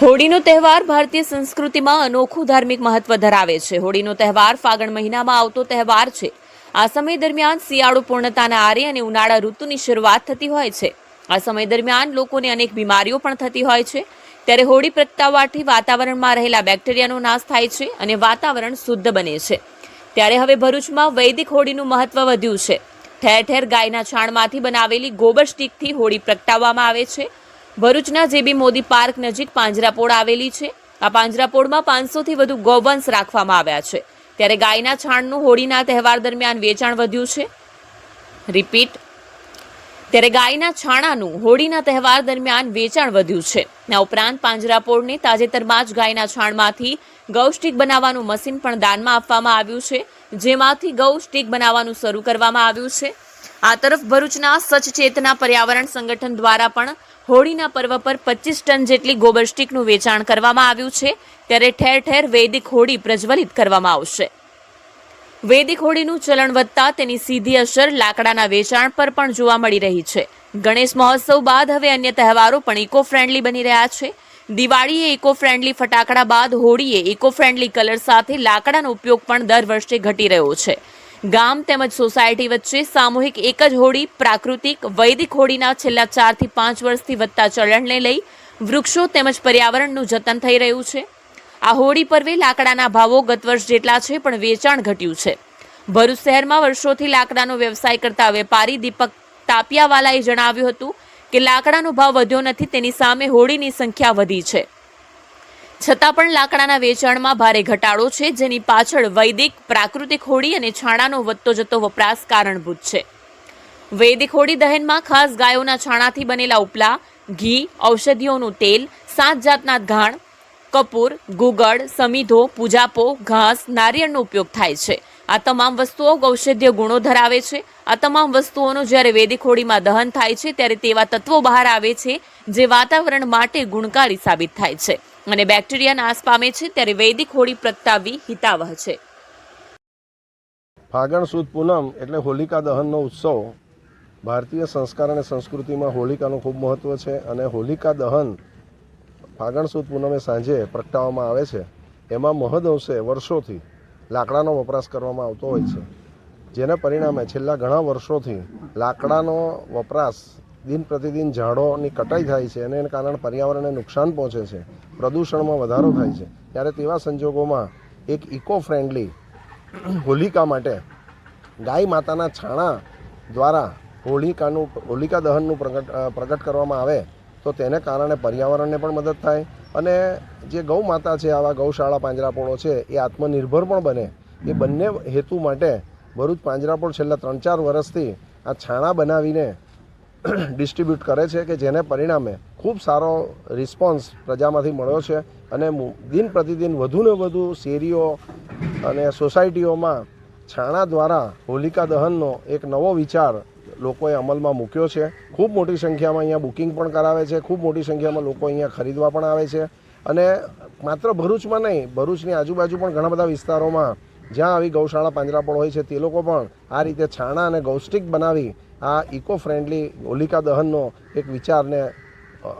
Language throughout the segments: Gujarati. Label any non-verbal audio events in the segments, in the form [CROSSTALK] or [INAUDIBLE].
હોળીનો તહેવાર ભારતીય સંસ્કૃતિમાં અનોખું ધાર્મિક મહત્વ ધરાવે છે. હોળીનો તહેવાર ફાગણ મહિનામાં આવતો તહેવાર છે. આ સમય દરમિયાન શિયાળો પૂર્ણતાના આરે અને ઉનાળા ઋતુની શરૂઆત થતી હોય છે. આ સમય દરમિયાન લોકોને અનેક બીમારીઓ પણ થતી હોય છે. ત્યારે હોળી પ્રગટાવવાથી વાતાવરણમાં રહેલા બેક્ટેરિયાનો નાશ થાય છે અને વાતાવરણ શુદ્ધ બને છે. ત્યારે હવે ભરૂચમાં વૈદિક હોળીનું મહત્વ વધ્યું છે. ઠેર ઠેર ગાયના છાણમાંથી બનાવેલી ગોબર સ્ટીકથી હોળી પ્રગટાવવામાં આવે છે. ભરૂચના જેબી મોદી પાર્ક નજીક પાંજરાપોળ આવેલી છે. આ પાંજરાપોળમાં પાંચસોથી વધુ ગૌવંશ રાખવામાં આવ્યા છે. ત્યારે ગાયના છાણનું હોળીના તહેવાર દરમિયાન વેચાણ વધ્યું છે. રિપીટ. ત્યારે ગાયના છાણાનું હોળીના તહેવાર દરમિયાન વેચાણ વધ્યું છે. આ ઉપરાંત પાંજરાપોળને તાજેતરમાં જ ગાયના છાણમાંથી ગૌ સ્ટીક બનાવવાનું મશીન પણ દાનમાં આપવામાં આવ્યું છે. જેમાંથી ગૌ સ્ટીક બનાવવાનું શરૂ કરવામાં આવ્યું છે. આ તરફ ભરૂચના સચ પર્યાવરણ સંગઠન દ્વારા પણ હોળીના પર્વ પર પચીસ ટન જેટલી ગોબર સ્ટીકનું વેચાણ કરવામાં આવ્યું છે. ત્યારે ઠેર ઠેર વૈદિક હોળી પ્રજ્વલિત કરવામાં આવશે. વૈદિક હોળીનું ચલણ વધતા તેની સીધી અસર લાકડાના વેચાણ પર પણ જોવા મળી રહી છે. ગણેશ મહોત્સવ બાદ હવે અન્ય તહેવારો પણ ઇકો ફ્રેન્ડલી બની રહ્યા છે. દિવાળીએ ઇકો ફ્રેન્ડલી ફટાકડા બાદ હોળીએ ઇકો ફ્રેન્ડલી કલર સાથે લાકડાનો ઉપયોગ પણ દર વર્ષે ઘટી રહ્યો છે. ગામ તેમજ સોસાયટી વચ્ચે સામૂહિક એક જ હોળી પ્રાકૃતિક વૈદિક હોળીના છેલ્લા ચારથી પાંચ વર્ષથી વધતા ચલણને લઈ વૃક્ષો તેમજ પર્યાવરણનું જતન થઈ રહ્યું છે. આ હોળી પર્વે લાકડાના ભાવો ગત વર્ષ જેટલા છે, પણ વેચાણ ઘટ્યું છે. ભરૂચ શહેરમાં વર્ષોથી લાકડાનો વ્યવસાય કરતા વેપારી દીપક તાપિયાવાલાએ જણાવ્યું હતું કે, લાકડાનો ભાવ વધ્યો નથી, તેની સામે હોળીની સંખ્યા વધી છે. છતાં પણ લાકડાના વેચાણમાં ભારે ઘટાડો છે, જેની પાછળ વૈદિક, પ્રાકૃતિક હોળી અને છાણાનો વધતો જતો વપરાશ કારણભૂત છે. વૈદિક હોળી દહનમાં ખાસ ગાયોના છાણાથી બનેલા ઉપલા, ઘી, ઔષધિઓનું તેલ, સાત જાતના ઘાણ, કપૂર, ગુગળ, સમીધો, પૂજાપો, ઘાસ, નારિયેળનો ઉપયોગ થાય છે. આ તમામ વસ્તુઓ ઔષધીય ગુણો ધરાવે છે. આ તમામ વસ્તુઓનું જ્યારે વૈદિક હોળીમાં દહન થાય છે, ત્યારે તેવા તત્વો બહાર આવે છે, જે વાતાવરણ માટે ગુણકારી સાબિત થાય છે. અને બેક્ટેરિયા નાશ પામે છે ત્યારે વૈદિક હોળી પ્રગટાવવી હિતાવહ છે. ફાગણ સુદ પૂનમ એટલે હોલિકા દહનનો ઉત્સવ ભારતીય સંસ્કાર અને સંસ્કૃતિમાં હોલિકાનું ખૂબ મહત્ત્વ છે અને હોલિકા દહન ફાગણ સુદ પૂનમે સાંજે પ્રગટાવવામાં આવે છે. એમાં મહદઅંશે વર્ષોથી લાકડાનો વપરાશ કરવામાં આવતો હોય છે. જેના પરિણામે છેલ્લા ઘણા વર્ષોથી લાકડાનો વપરાશ દિન પ્રતિદિન ઝાડોની કટાઈ થાય છે અને એને કારણે પર્યાવરણને નુકસાન પહોંચે છે, પ્રદૂષણમાં વધારો થાય છે. ત્યારે તેવા સંજોગોમાં એક ઇકો ફ્રેન્ડલી હોલિકા માટે ગાય માતાના છાણા દ્વારા હોલિકાનું, હોલિકા દહનનું પ્રગટ પ્રગટ કરવામાં આવે તો તેને કારણે પર્યાવરણને પણ મદદ થાય અને જે ગૌ માતા છે, આવા ગૌશાળા પાંજરાપોળો છે, એ આત્મનિર્ભર પણ બને. એ બંને હેતુ માટે ભરૂચ પાંજરાપોળ છેલ્લા ત્રણ ચાર વર્ષથી આ છાણા બનાવીને [CLEARS THROAT] ડિસ્ટ્રીબ્યુટ કરે છે કે જેને પરિણામે ખૂબ સારો રિસ્પોન્સ પ્રજામાંથી મળ્યો છે અને દિન પ્રતિદિન વધુને વધુ શેરીઓ અને સોસાયટીઓમાં છાણા દ્વારા હોલિકા દહનનો એક નવો વિચાર લોકોએ અમલમાં મૂક્યો છે. ખૂબ મોટી સંખ્યામાં અહીંયા બુકિંગ પણ કરાવે છે. ખૂબ મોટી સંખ્યામાં લોકો અહીંયા ખરીદવા પણ આવે છે. અને માત્ર ભરૂચમાં નહીં, ભરૂચની આજુબાજુ પણ ઘણા બધા વિસ્તારોમાં જ્યાં આવી ગૌશાળા પાંજરાપોળ હોય છે તે લોકો પણ આ રીતે છાણા અને ગૌષ્ટિક બનાવી આ ઇકો ફ્રેન્ડલી હોલિકા દહનનો એક વિચારને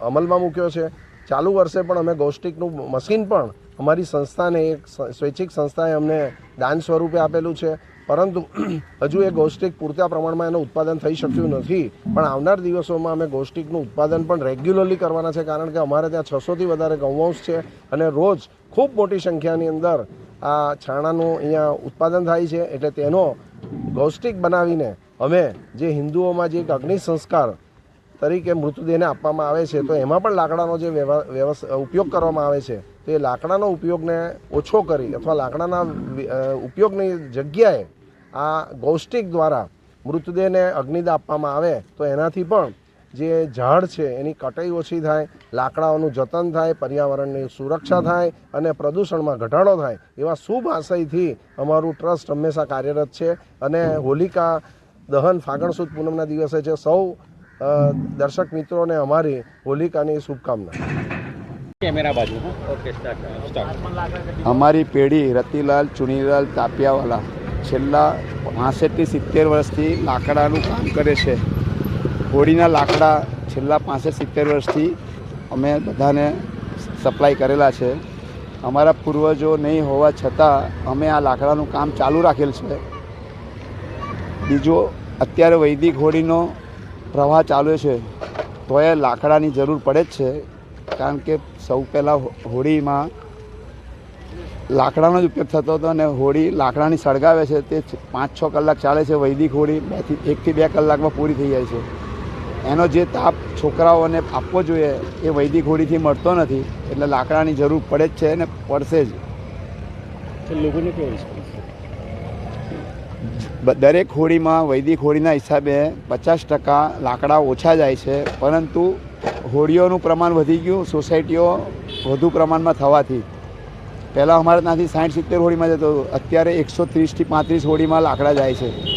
અમલમાં મૂક્યો છે. ચાલુ વર્ષે પણ અમે ગૌષ્ટિકનું મશીન પણ અમારી સંસ્થાને એક સ્વૈચ્છિક સંસ્થાએ અમને દાન સ્વરૂપે આપેલું છે. પરંતુ [CLEARS THROAT] હજુ એ ગૌષ્ટિક પૂરતા પ્રમાણમાં એનું ઉત્પાદન થઈ શક્યું નથી. પણ આવનાર દિવસોમાં અમે ગૌષ્ટિકનું ઉત્પાદન પણ રેગ્યુલરલી કરવાના છે, કારણ કે અમારે ત્યાં છસોથી વધારે ગૌવંશ છે અને રોજ ખૂબ મોટી સંખ્યાની અંદર આ છાણાનું અહીંયા ઉત્પાદન થાય છે. એટલે તેનો ગૌષ્ટિક બનાવીને અમે જે હિન્દુઓમાં જે એક અગ્નિ સંસ્કાર તરીકે મૃતદેહને આપવામાં આવે છે, તો એમાં પણ લાકડાનો જે વ્યવ- વ્યવસ, ઉપયોગ કરવામાં આવે છે, તો એ લાકડાનો ઉપયોગને ઓછો કરી અથવા લાકડાના ઉપયોગની જગ્યાએ આ ગૌષ્ટિક દ્વારા મૃતદેહને અગ્નિદા આપવામાં આવે, તો એનાથી પણ જે ઝાડ છે એની કટાઈ ઓછી થાય, લાકડાઓનું જતન થાય, પર્યાવરણની સુરક્ષા થાય અને પ્રદૂષણમાં ઘટાડો થાય, એવા શુભ આશયથી અમારું ટ્રસ્ટ હંમેશા કાર્યરત છે અને હોલિકા દહન ફાગણ સુદ પૂનમના દિવસે છે. સૌ દર્શક મિત્રોને અમારી હોલિકાની શુભકામના. કેમેરા બાજુ. Okay start. સ્ટાર્ટ. અમારી પેઢી રતિલાલ ચુનીલાલ તાપિયાવાલા છેલ્લા પાંસઠથી સિત્તેર વર્ષથી લાકડાનું કામ કરે છે. હોળીના લાકડા છેલ્લા પાસઠ સિત્તેર વર્ષથી અમે બધાને સપ્લાય કરેલા છે. અમારા પૂર્વજો નહીં હોવા છતાં અમે આ લાકડાનું કામ ચાલુ રાખેલ છે. બીજો અત્યારે વૈદિક હોળીનો પ્રવાહ ચાલુ છે તો એ લાકડાની જરૂર પડે જ છે, કારણ કે સૌ પહેલાં હોળીમાં લાકડાનો જ ઉપયોગ થતો હતો અને હોળી લાકડાની સળગાવે છે, તે પાંચ છ કલાક ચાલે છે વૈદિક હોળી, બેથી, એકથી બે કલાકમાં પૂરી થઈ જાય છે. એનો જે તાપ છોકરાઓને આપવો જોઈએ એ વૈદિક હોળીથી મળતો નથી, એટલે લાકડાની જરૂર પડે જ છે અને પડશે જ. લોકોને કેવો દરેક હોળીમાં વૈદિક હોળીના હિસાબે પચાસ ટકા લાકડા ઓછા જાય છે, પરંતુ હોળીઓનું પ્રમાણ વધી ગયું, સોસાયટીઓ વધુ પ્રમાણમાં થવાથી. પહેલાં અમારે ત્યાંથી સાઠ સિત્તેર હોળીમાં જતો, અત્યારે એકસો ત્રીસથી પાંત્રીસ હોળીમાં લાકડા જાય છે.